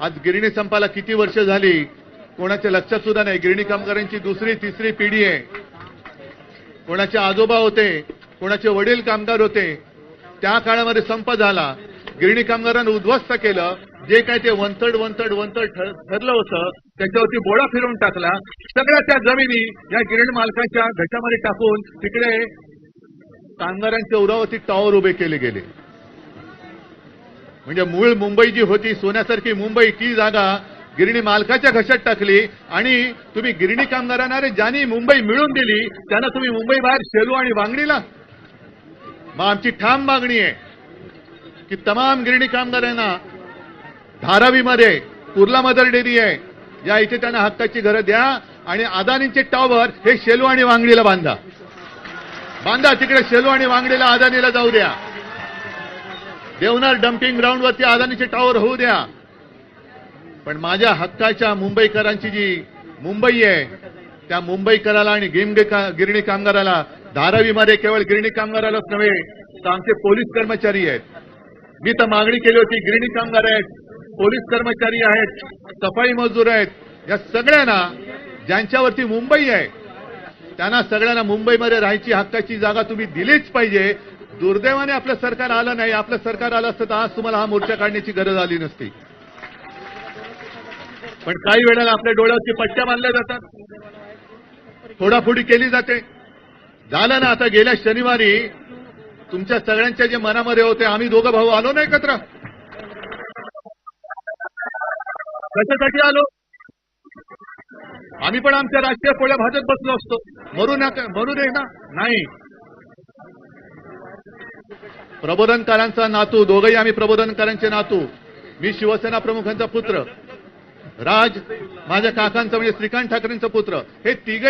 आज गिरणी संपाला किती वर्ष झाली? कोणाच्या लक्षात सुद्धा नाही. गिरणी कामगारांची दुसरी तिसरी पिढी आहे. कोणाचे आजोबा होते कोणाचे वडील कामगार होते त्या काळामध्ये संप झाला. गिरणी कामगारांना उद्ध्वस्त केलं. जे काय ते वंतड वंतड वंतड ठरलं होतं त्याच्यावरती बोळा फिरवून टाकला. सगळ्या त्या जमिनी या गिरणी मालकाच्या घशामध्ये टाकून तिकडे कामगारांच्या उरावरती टॉवर उभे केले गेले. म्हणजे मूळ मुंबई जी होती सोन्यासारखी मुंबई ती जागा गिरणी मालकाच्या घशात टाकली आणि तुम्ही गिरणी कामगारांना रे ज्यांनी मुंबई मिळून दिली त्यांना तुम्ही मुंबई बाहेर शेलू आणि वांगडीला मग आमची ठाम मागणी आहे की तमाम गिरणी कामगारांना धारावीमध्ये कुर्ला मदर डेअरी आहे या इथे त्यांना हक्काची घरं द्या आणि अदानीचे टॉवर हे शेलू आणि वांगडीला बांधा. बांधा तिकडे शेलू आणि वांगडीला अदानीला जाऊ द्या. देवनार डम्पिंग ग्राउंडवरती अदानीचे टॉवर होऊ द्या. पण माझ्या हक्काच्या मुंबईकरांची जी मुंबई आहे त्या मुंबईकराला आणि गिरणी का- गिरणी कामगाराला धारावीमध्ये केवळ गिरणी कामगारालाच नव्हे तर आमचे पोलीस कर्मचारी आहेत. मी तर मागणी केली होती गिरणी कामगार आहेत पोलीस कर्मचारी आहेत सफाई मजूर आहेत. या सगळ्यांना ज्यांच्यावरती मुंबई आहे त्यांना सगळ्यांना मुंबईमध्ये राहायची हक्काची जागा तुम्ही दिलीच पाहिजे. दुर्दैवाने आपलं सरकार आलं नाही. आपलं सरकार आलं असतं तर आज तुम्हाला हा मोर्चा काढण्याची गरज आली नसती. पण काही वेळेला आपल्या डोळ्यावरती पट्ट्या बांधल्या जातात. फोडाफोडी केली जाते. झालं ना आता गेल्या शनिवारी तुमच्या सगळ्यांच्या जे मनामध्ये होते आम्ही दोघं भाऊ आलो ना एकत्र. कशासाठी आलो? आम्ही पण आमच्या राष्ट्रीय पोळ्या भाजत बसलो असतो. मरू नका मरू दे ना. नाही. प्रबोधनकारांचा नातू दोघंही आम्ही प्रबोधनकारांचे नातू. मी शिवसेना प्रमुखांचा पुत्र. राज माझ्या काकांचा म्हणजे श्रीकांत ठाकरेंचा पुत्र. हे तिघे